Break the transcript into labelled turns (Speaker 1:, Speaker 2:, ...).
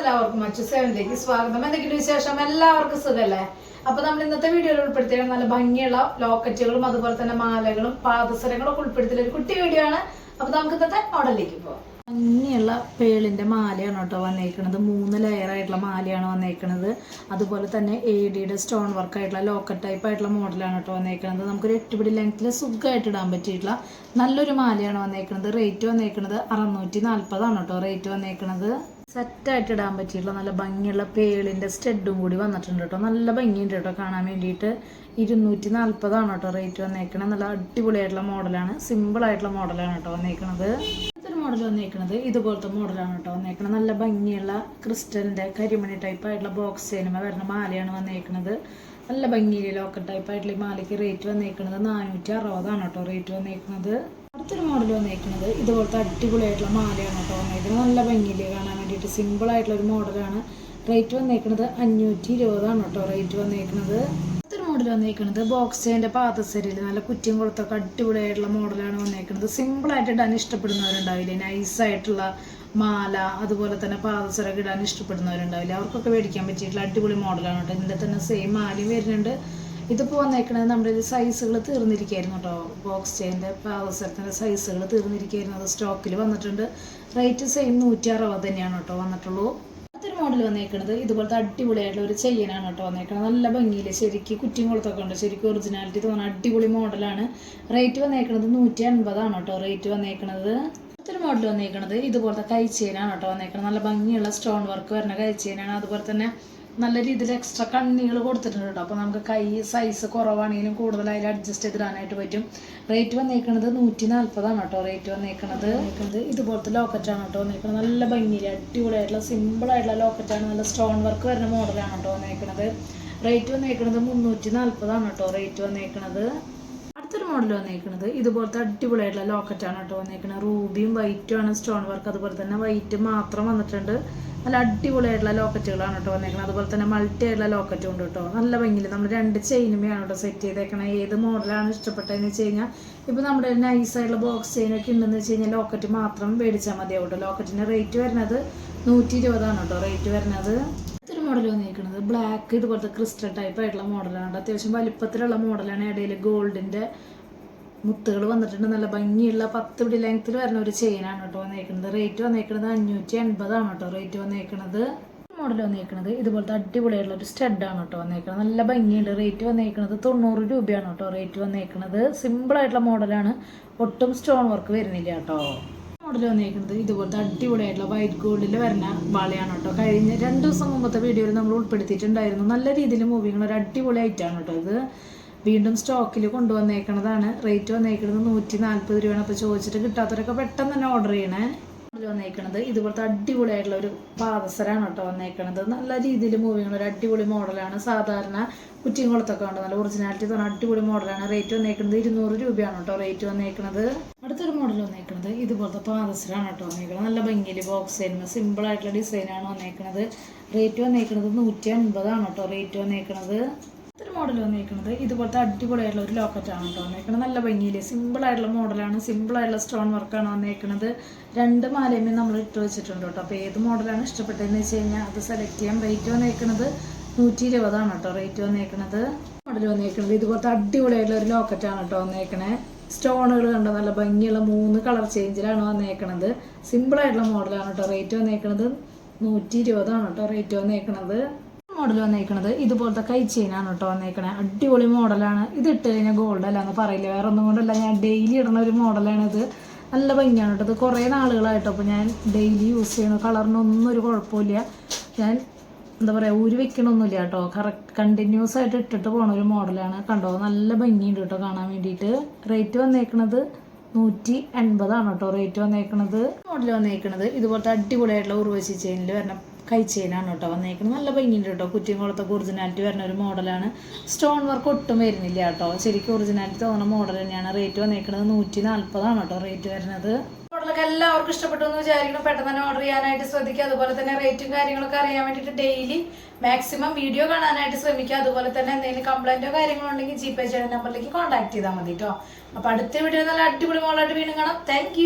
Speaker 1: എല്ലാവർക്കും. മറ്റു സേവനിലേക്ക് സ്വാഗതം. എന്തെങ്കിലും വിശേഷം? എല്ലാവർക്കും സുഖല്ലേ? അപ്പൊ നമ്മൾ ഇന്നത്തെ വീഡിയോയിൽ ഉൾപ്പെടുത്തിയ നല്ല ഭംഗിയുള്ള ലോക്കറ്റുകളും അതുപോലെ തന്നെ മാലകളും പാദസരങ്ങളും ഒക്കെ ഉൾപ്പെടുത്തിയ ഒരു കുട്ടി വീഡിയോ ആണ്. അപ്പൊ നമുക്ക് ഇന്നത്തെ മോഡലിലേക്ക് പോവാം. ഭംഗിയുള്ള പേളിന്റെ മാലയാണ് കേട്ടോ വന്നേക്കുന്നത് മൂന്ന് ലെയർ ആയിട്ടുള്ള മാലയാണ് വന്നേക്കുന്നത് അതുപോലെ തന്നെ എ ഡിയുടെ സ്റ്റോൺ വർക്ക് ആയിട്ടുള്ള ലോക്കറ്റ് ടൈപ്പ് ആയിട്ടുള്ള മോഡലാണ് കേട്ടോ വന്നേക്കുന്നത് നമുക്കൊരു എട്ടുപിടി ലെങ്ത്തിൽ സുഖമായിട്ട് ഇടാൻ പറ്റിയിട്ടുള്ള നല്ലൊരു മാലയാണ് വന്നേക്കുന്നത് റേറ്റ് വന്നേക്കുന്നത് അറുന്നൂറ്റി നാൽപ്പതാണ് കേട്ടോ റേറ്റ് വന്നേക്കുന്നത് സെറ്റായിട്ട് ഇടാൻ പറ്റിയിട്ടുള്ള നല്ല ഭംഗിയുള്ള പേളിന്റെ സ്റ്റെഡും കൂടി വന്നിട്ടുണ്ട് കേട്ടോ. നല്ല ഭംഗിയുണ്ട് കേട്ടോ കാണാൻ വേണ്ടിയിട്ട്. ഇരുന്നൂറ്റി നാൽപ്പതാണ് കേട്ടോ റേറ്റ് വന്നേക്കണത്. നല്ല അടിപൊളിയായിട്ടുള്ള മോഡലാണ് സിമ്പിൾ ആയിട്ടുള്ള മോഡലാണ് കേട്ടോ വന്നേക്കണത്. ഇതൊരു മോഡൽ വന്നേക്കണത് ഇതുപോലത്തെ മോഡലാണ് കേട്ടോ വന്നേക്കണത്. നല്ല ഭംഗിയുള്ള ക്രിസ്റ്റലിന്റെ കരിമണി ടൈപ്പ് ആയിട്ടുള്ള ബോക്സ് സിനിമ വരുന്ന മാലയാണ് വന്നേക്കണത്. നല്ല ഭംഗിയിൽ ലോക്കൽ ടൈപ്പ് ആയിട്ടുള്ള ഈ മാലയ്ക്ക് റേറ്റ് വന്നേക്കണത് നാനൂറ്റി അറുപതാണ് കേട്ടോ റേറ്റ് വന്നേക്കുന്നത് അടുത്തൊരു മോഡൽ വന്നേക്കുന്നത് ഇതുപോലത്തെ അടിപൊളിയായിട്ടുള്ള മാലയാണ് കേട്ടോ വന്നേക്കുന്നത് നല്ല ഭംഗിയിൽ കാണാൻ വേണ്ടിയിട്ട് സിമ്പിൾ ആയിട്ടുള്ള ഒരു മോഡലാണ് റേറ്റ് വന്നേക്കുന്നത് അഞ്ഞൂറ്റി ഇരുപതാണ് കേട്ടോ റേറ്റ് വന്നേക്കുന്നത് അടുത്തൊരു മോഡൽ വന്നിരിക്കുന്നത് ബോക്സിന്റെ പാദസരിയിൽ നല്ല കുറ്റിയും കൊടുത്തൊക്കെ അടിപൊളിയായിട്ടുള്ള മോഡലാണ് വന്നേക്കുന്നത് സിമ്പിളായിട്ട് ഇടാൻ ഇഷ്ടപ്പെടുന്നവരുണ്ടാവില്ലേ? നൈസായിട്ടുള്ള മാല അതുപോലെ തന്നെ പാദസരൊക്കെ ഇടാൻ ഇഷ്ടപ്പെടുന്നവരുണ്ടാവില്ല? അവർക്കൊക്കെ മേടിക്കാൻ പറ്റിയിട്ടുള്ള അടിപൊളി മോഡലാണ് കേട്ടോ. ഇതിന്റെ തന്നെ സെയിം മാലയും വരുന്നുണ്ട്. ഇതിപ്പോൾ വന്നേക്കണത് നമ്മുടെ സൈസുകൾ തീർന്നിരിക്കുകയായിരുന്നു കേട്ടോ. ബോക്സ് ചെയിന്റെ പാദസരത്തിന്റെ സൈസുകൾ തീർന്നിരിക്കുകയായിരുന്നു അത് സ്റ്റോക്കിൽ വന്നിട്ടുണ്ട്. റേറ്റ് സെയിം നൂറ്റി അറുപത് തന്നെയാണ് കേട്ടോ വന്നിട്ടുള്ളൂ. മോഡൽ വന്നേക്കുന്നത് ഇതുപോലത്തെ അടിപൊളിയായിട്ടുള്ള ഒരു ചെയിനാണ് കേട്ടോ വന്നേക്കുന്നത് നല്ല ഭംഗിയിൽ ശരിക്കും കുറ്റിയും കൊടുത്തൊക്കെ ഉണ്ട്. ശരിക്കും ഒറിജിനാലിറ്റി തോന്നുന്ന അടിപൊളി മോഡലാണ് റേറ്റ് വന്നേക്കുന്നത് നൂറ്റി അൻപതാണ് കേട്ടോ. റേറ്റ് വന്നേക്കുന്നത് അടുത്തൊരു മോഡൽ വന്നേക്കുന്നത് ഇതുപോലത്തെ കൈ ചെയിനാണ് കേട്ടോ വന്നേക്കുന്നത് നല്ല ഭംഗിയുള്ള സ്റ്റോൺ വർക്ക് വരുന്ന കൈ ചെയിനാണ്. അതുപോലെ തന്നെ നല്ല രീതിയിൽ എക്സ്ട്രാ കണ്ണികൾ കൊടുത്തിട്ടുണ്ട് കേട്ടോ അപ്പോൾ നമുക്ക് കൈ സൈസ് കുറവാണെങ്കിലും കൂടുതൽ അതിൽ അഡ്ജസ്റ്റ് ചെയ്തിടാനായിട്ട് പറ്റും. റേറ്റ് വന്നേക്കണത് നൂറ്റി നാൽപ്പതാണ് കേട്ടോ റേറ്റ് വന്നേക്കണത് ഇതുപോലത്തെ ലോക്കറ്റാണ് കേട്ടോ വന്നേക്കുന്നത് നല്ല ഭംഗിയിൽ അടിപൊളിയായിട്ടുള്ള സിമ്പിളായിട്ടുള്ള ലോക്കറ്റാണ് നല്ല സ്റ്റോൺ വർക്ക് വരുന്ന മോഡലാണ് കേട്ടോ വന്നേക്കുന്നത് റേറ്റ് വന്നേക്കുന്നത് മുന്നൂറ്റി നാൽപ്പതാണ് കേട്ടോ റേറ്റ് വന്നേക്കുന്നത് അടുത്തൊരു മോഡൽ വന്നേക്കുന്നത് ഇതുപോലത്തെ അടിപൊളിയായിട്ടുള്ള ലോക്കറ്റാണ് കേട്ടോ വന്നേക്കുന്നത് റൂബിയും വൈറ്റും ആണ് സ്റ്റോൺ വർക്ക് അതുപോലെ തന്നെ വൈറ്റ് മാത്രം വന്നിട്ടുണ്ട്. നല്ല അടിപൊളിയായിട്ടുള്ള ലോക്കറ്റുകളാണ് കേട്ടോ വന്നേക്കുന്നത് അതുപോലെ തന്നെ മൾട്ടി ആയിട്ടുള്ള ലോക്കറ്റും ഉണ്ട് കേട്ടോ. നല്ല ഭംഗിയിൽ നമ്മൾ രണ്ട് ചെയിനുമേയാണ് കേട്ടോ സെറ്റ് ചെയ്തേക്കണത്. ഏത് മോഡലാണ് ഇഷ്ടപ്പെട്ടതെന്ന് വെച്ച് കഴിഞ്ഞാൽ ഇപ്പോൾ നമ്മുടെ നൈസ് ആയിട്ടുള്ള ബോക്സ് ചെയിനൊക്കെ ഉണ്ടെന്ന് വെച്ച് കഴിഞ്ഞാൽ ലോക്കറ്റ് മാത്രം മേടിച്ചാൽ മതിയാവും കേട്ടോ. ലോക്കറ്റിന്റെ റേറ്റ് വരുന്നത് നൂറ്റി ഇരുപതാണ് കേട്ടോ. റേറ്റ് വരുന്നത് ഇതൊരു മോഡൽ വന്നിരിക്കുന്നത് ബ്ലാക്ക് ഇതുപോലത്തെ ക്രിസ്റ്റൽ ടൈപ്പ് ആയിട്ടുള്ള മോഡലാണ് അത്യാവശ്യം വലിപ്പത്തിലുള്ള മോഡലാണ് ഇടയിൽ ഗോൾഡിന്റെ മുത്തുകൾ വന്നിട്ടുണ്ട്. നല്ല ഭംഗിയുള്ള പത്ത് പിടി ലെങ്ത്തിൽ വരുന്ന ഒരു ചെയിനാണ് കേട്ടോ വന്നേക്കുന്നത് റേറ്റ് വന്നേക്കുന്നത് അഞ്ഞൂറ്റി എൺപതാണ് കേട്ടോ. റേറ്റ് വന്നേക്കുന്നത് മോഡൽ വന്നേക്കുന്നത് ഇതുപോലത്തെ അടിപൊളിയുള്ള ഒരു സ്റ്റഡാണ് കേട്ടോ വന്നേക്കുന്നത് നല്ല ഭംഗിയുണ്ട്. റേറ്റ് വന്നേക്കുന്നത് തൊണ്ണൂറ് രൂപയാണ് കേട്ടോ. റേറ്റ് വന്നേക്കുന്നത് സിമ്പിളായിട്ടുള്ള മോഡലാണ് ഒട്ടും സ്റ്റോൺ വർക്ക് വരുന്നില്ല കേട്ടോ. മോഡൽ വന്നേക്കുന്നത് ഇതുപോലത്തെ അടിപൊളിയായിട്ടുള്ള വൈറ്റ് ഗോൾഡിൽ വരുന്ന വളയാണ് കേട്ടോ. കഴിഞ്ഞ രണ്ട് ദിവസം മുമ്പത്തെ വീഡിയോയിൽ നമ്മൾ ഉൾപ്പെടുത്തിയിട്ടുണ്ടായിരുന്നു. നല്ല രീതിയിൽ മൂവിങ്ങുള്ള ഒരു അടിപൊളി ഐറ്റാണ് കേട്ടോ ഇത്. വീണ്ടും സ്റ്റോക്കിൽ കൊണ്ടുവന്നേക്കണതാണ്. റേറ്റ് വന്നേക്കുന്നത് നൂറ്റി നാൽപ്പത് രൂപയാണ്. അപ്പോൾ ചോദിച്ചിട്ട് കിട്ടാത്തവരൊക്കെ പെട്ടെന്ന് തന്നെ ഓർഡർ ചെയ്യണേ. മോഡൽ വന്നേക്കണത് ഇതുപോലത്തെ അടിപൊളിയായിട്ടുള്ള ഒരു പാദസരാണ് കേട്ടോ വന്നേക്കണത്. നല്ല രീതിയിൽ മൂവിങ് ഒരു അടിപൊളി മോഡലാണ് സാധാരണ കുറ്റിയും കുളത്തൊക്കെ ഉണ്ട് നല്ല ഒറിജിനാലിറ്റി തന്നെ അടിപൊളി മോഡലാണ് റേറ്റ് വന്നേക്കുന്നത് ഇരുന്നൂറ് രൂപയാണ് കേട്ടോ റേറ്റ് വന്നേക്കുന്നത് അടുത്തൊരു മോഡൽ വന്നേക്കുന്നത് ഇതുപോലത്തെ പാദസരാണ് കേട്ടോ വന്നേക്കുന്നത് നല്ല ഭംഗിയിൽ ബോക്സ് ആയിരുന്നു സിമ്പിൾ ആയിട്ടുള്ള ഡിസൈനാണ് വന്നേക്കുന്നത് റേറ്റ് വന്നേക്കുന്നത് നൂറ്റി അൻപതാണ് കേട്ടോ റേറ്റ് വന്നേക്കുന്നത് മോഡൽ വന്നിരിക്കുന്നത് ഇതുപോലത്തെ അടിപൊളിയായിട്ടുള്ള ഒരു ലോക്കറ്റാണ് കേട്ടോ വന്നിരിക്കുന്നത് നല്ല ഭംഗിയിൽ സിമ്പിൾ ആയിട്ടുള്ള മോഡലാണ് സിമ്പിൾ ആയിട്ടുള്ള സ്റ്റോൺ വർക്കാണ് വന്നിരിക്കുന്നത് രണ്ട് മാലയുമേ നമ്മൾ ഇട്ട് വെച്ചിട്ടുണ്ട് കേട്ടോ അപ്പോൾ ഏത് മോഡലാണ് ഇഷ്ടപ്പെട്ടതെന്ന് വെച്ച് കഴിഞ്ഞാൽ അത് സെലക്ട് ചെയ്യാൻ റേറ്റ് വന്നിരിക്കുന്നത് നൂറ്റി ഇരുപതാണ് കേട്ടോ റേറ്റ് വന്നിരിക്കുന്നത് മോഡൽ വന്നിരിക്കുന്നത് ഇതുപോലത്തെ അടിപൊളിയായിട്ടുള്ള ഒരു ലോക്കറ്റാണ് കേട്ടോ വന്നിരിക്കണേ സ്റ്റോണുകൾ കണ്ടോ? നല്ല ഭംഗിയുള്ള മൂന്ന് കളർ ചേഞ്ചിലാണ് വന്നേക്കണത്. സിമ്പിൾ ആയിട്ടുള്ള മോഡലാണ് കേട്ടോ റേറ്റ് വന്നേക്കണത്. നൂറ്റി ഇരുപതാണ് കേട്ടോ റേറ്റ് വന്നേക്കണത്. മോഡൽ വന്നേക്കണത് ഇതുപോലത്തെ കൈ ചെയിനാണ് കേട്ടോ വന്നേക്കണേ. അടിപൊളി മോഡലാണ് ഇത് ഇട്ട് കഴിഞ്ഞാൽ ഗോൾഡ് അല്ല എന്ന് പറയില്ല. വേറെ ഒന്നും കൊണ്ടല്ല. ഞാൻ ഡെയിലി ഇടുന്ന ഒരു മോഡലാണ് ഇത്. നല്ല ഭംഗിയാണ് കേട്ടോ ഇത്. കുറേ നാളുകളായിട്ടോ അപ്പോൾ ഞാൻ ഡെയിലി യൂസ് ചെയ്യുന്ന. കളറിനൊന്നും ഒരു കുഴപ്പമില്ല. ഞാൻ എന്താ പറയുക ഊരി വെക്കണമൊന്നുമില്ല കേട്ടോ കറക്റ്റ് കണ്ടിന്യൂസ് ആയിട്ട് ഇട്ടിട്ട് പോണ ഒരു മോഡലാണ് കണ്ടോ? നല്ല ഭംഗിയുണ്ട് കേട്ടോ കാണാൻ വേണ്ടിയിട്ട്. റേറ്റ് വന്നേക്കണത് നൂറ്റി എൺപതാണ് കേട്ടോ റേറ്റ് വന്നേക്കണത്. മോഡൽ വന്നേക്കണത് ഇതുപോലത്തെ അടിപൊളിയായിട്ടുള്ള ഉർവശി ചെയിനിൽ വരുന്ന കൈ ചെയിനാണ് കേട്ടോ വന്നേക്കുന്നത്. നല്ല ഭംഗിയുണ്ട് കേട്ടോ കുറ്റിയും കുളത്തൊക്കെ ഒറിജിനാലിറ്റി വരുന്ന ഒരു മോഡലാണ്. സ്റ്റോൺ വർക്ക് ഒട്ടും വരുന്നില്ല കേട്ടോ ശരിക്കും ഒറിജിനാലിറ്റി തോന്നുന്ന മോഡൽ തന്നെയാണ്. റേറ്റ് വന്നേക്കുന്നത് നൂറ്റി നാൽപ്പതാണ് കേട്ടോ റേറ്റ് വരുന്നത് മോഡലൊക്കെ എല്ലാവർക്കും ഇഷ്ടപ്പെട്ടു എന്ന് വിചാരിക്കണം പെട്ടെന്ന് തന്നെ ഓർഡർ ചെയ്യാനായിട്ട് ശ്രദ്ധിക്കുക. അതുപോലെ തന്നെ റേറ്റും കാര്യങ്ങളൊക്കെ അറിയാൻ വേണ്ടിയിട്ട് ഡെയിലി മാക്സിമം വീഡിയോ കാണാനായിട്ട് ശ്രമിക്കുക. അതുപോലെ തന്നെ എന്തെങ്കിലും കംപ്ലൈന്റോ കാര്യങ്ങളോ ഉണ്ടെങ്കിൽ ജി പേ ചെയ്യുന്ന നമ്പറിലേക്ക് കോൺടാക്ട് ചെയ്താൽ മതി കേട്ടോ അപ്പോൾ അടുത്ത വീഡിയോ നല്ല അടിപൊളി മോഡലായിട്ട് വീണ്ടും കാണാം. താങ്ക്